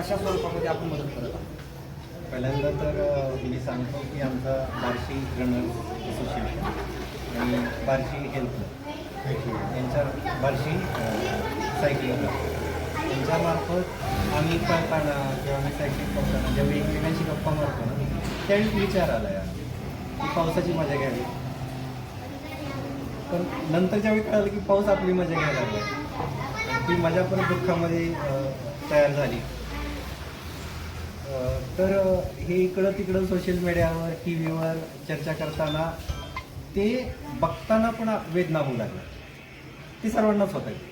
कशा स्वरूपामध्ये आपण मदत करत आहात? पहिल्यांदा तर मी सांगतो की आमचा बार्शी रनर असोसिएशन आणि बार्शी हेल्थ क्लब यांच्या बार्शी सायकलिंग क्लब. यांच्यामार्फत आम्ही पळताना किंवा आम्ही सायकलिंग करताना जेव्हा एकमेकांशी गप्पा मारतो ना त्यावेळी विचार आला यार की पावसाची मजा घ्यावी. पण नंतर ज्यावेळी कळालं की पाऊस आपली मजा घ्यायला लागला ती मजा पण दुःखामध्ये तयार झाली. तर हे इकडं तिकडं सोशल मीडियावर टी व्हीवर चर्चा करताना ते बघताना पण वेदना होऊ लागल्या. ते सर्वांनाच होत आहे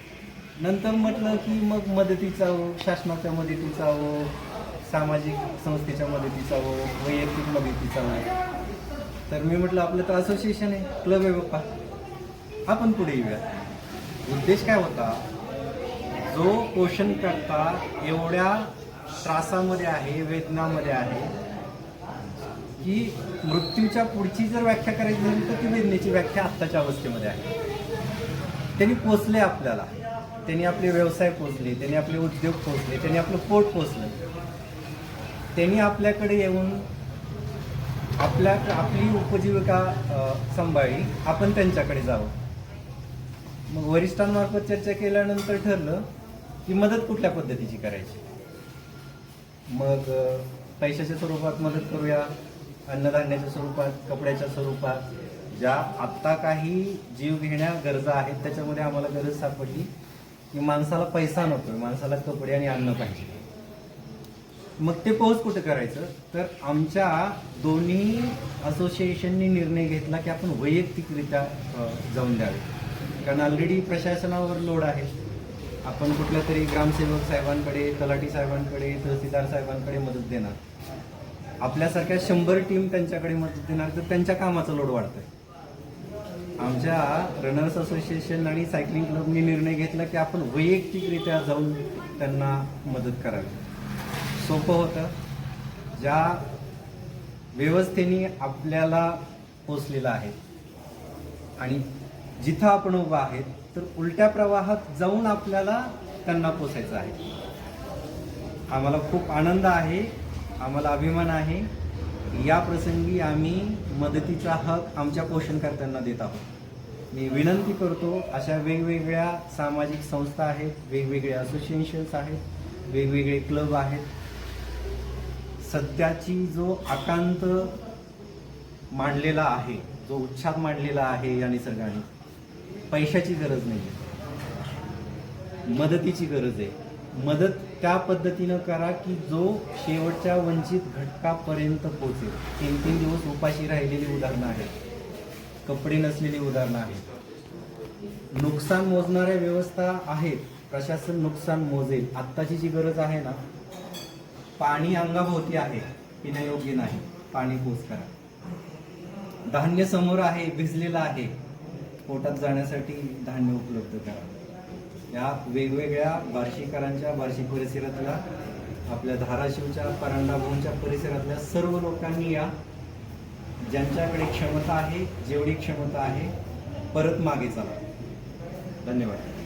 नंतर म्हटलं की मग मदतीचा हो शासनाच्या मदतीचा हो सामाजिक संस्थेच्या मदतीचा हो वैयक्तिक मदतीचा हो तर मी म्हटलं आपलं तर असोसिएशन आहे क्लब आहे बाप्पा. आपण पुढे येऊया. उद्देश काय होता? जो पोषण करता एवढ्या त्रासामध्ये आहे वेदनामध्ये आहे. की मृत्यूच्या पुढची जर व्याख्या करायची झाली तर ती वेदनेची व्याख्या आत्ताच्या अवस्थेमध्ये आहे. त्यांनी पोचले आपल्याला. त्यांनी आपले व्यवसाय पोचले त्यांनी आपले उद्योग पोचले त्यांनी आपलं पोट पोचलं. त्यांनी आपल्याकडे येऊन आपल्या आपली उपजीविका सांभाळी सांभाळली. आपण त्यांच्याकडे जावं. मग वरिष्ठांमार्फत चर्चा केल्यानंतर ठरलं की मदत कुठल्या पद्धतीची करायची? मग पैशाच्या स्वरूपात मदत करूया अन्नधान्याच्या स्वरूपात कपड्याच्या स्वरूपात. ज्या आत्ता काही जीव घेण्या गरजा आहेत त्याच्यामध्ये आम्हाला गरज सापडली की माणसाला पैसा नकोय माणसाला कपडे आणि अन्न पाहिजे. मग ते पोहोच कुठं करायचं? तर आमच्या दोन्ही असोसिएशननी निर्णय घेतला की आपण वैयक्तिकरित्या जाऊन द्यावे. कारण ऑलरेडी प्रशासनावर लोड आहे. आपण कुठल्या तरी ग्रामसेवक साहेबांकडे तलाठी साहेबांकडे तहसीलदार साहेबांकडे मदत देणार. आपल्यासारख्या शंभर टीम त्यांच्याकडे मदत देणार तर त्यांच्या कामाचा लोड वाढतोय. आमच्या रनर्स असोसिएशन आणि सायकलिंग क्लबनी निर्णय घेतला की आपण वैयक्तिकरित्या जाऊन त्यांना मदत करावी. सोपं होतं. ज्या व्यवस्थेने आपल्याला पोचलेलं आहे. आणि जिथं आपण उभं आहेत तर उलट्या प्रवाहात जाऊन आपल्याला त्यांना पोचायचं आहे. आम्हाला खूप आनंद आहे आम्हाला अभिमान आहे. या प्रसंगी आम्ही मदतीचा हक आमच्या पोषणकर्त्यांना देत आहोत. मी विनंती करतो अशा वेगवेगळ्या सामाजिक संस्था आहेत वेगवेगळे असोसिएशन्स आहेत वेगवेगळे क्लब आहेत. सध्याची जो आकांत मांडलेला आहे जो उच्छाद मांडलेला आहे या निसर्गाने पैशाची गरज नाही. मदतीची गरज आहे. मदत त्या पद्धतीनं करा की जो शेवटच्या वंचित घटकापर्यंत पोहोचेल. तीन तीन दिवस उपाशी राहिलेली उदाहरणं आहेत. कपडे नसलेली उदाहरणं आहेत. नुकसान मोजणाऱ्या व्यवस्था आहेत. प्रशासन नुकसान मोजेल. आत्ताची जी गरज आहे ना पाणी अंगाभोवती आहे पिण्यायोग्य नाही. पाणी पोच करा. धान्य समोर आहे भिजलेलं आहे. पोटात जाण्यासाठी धान्य उपलब्ध करा. या वेगवेगळ्या बार्शीकरांच्या बार्शी परिसरातल्या आपल्या धाराशिवच्या परांडाभाऊंच्या परिसरातल्या सर्व लोकांनी या ज्यांच्याकडे क्षमता आहे जेवढी क्षमता आहे परत मागे चला. धन्यवाद.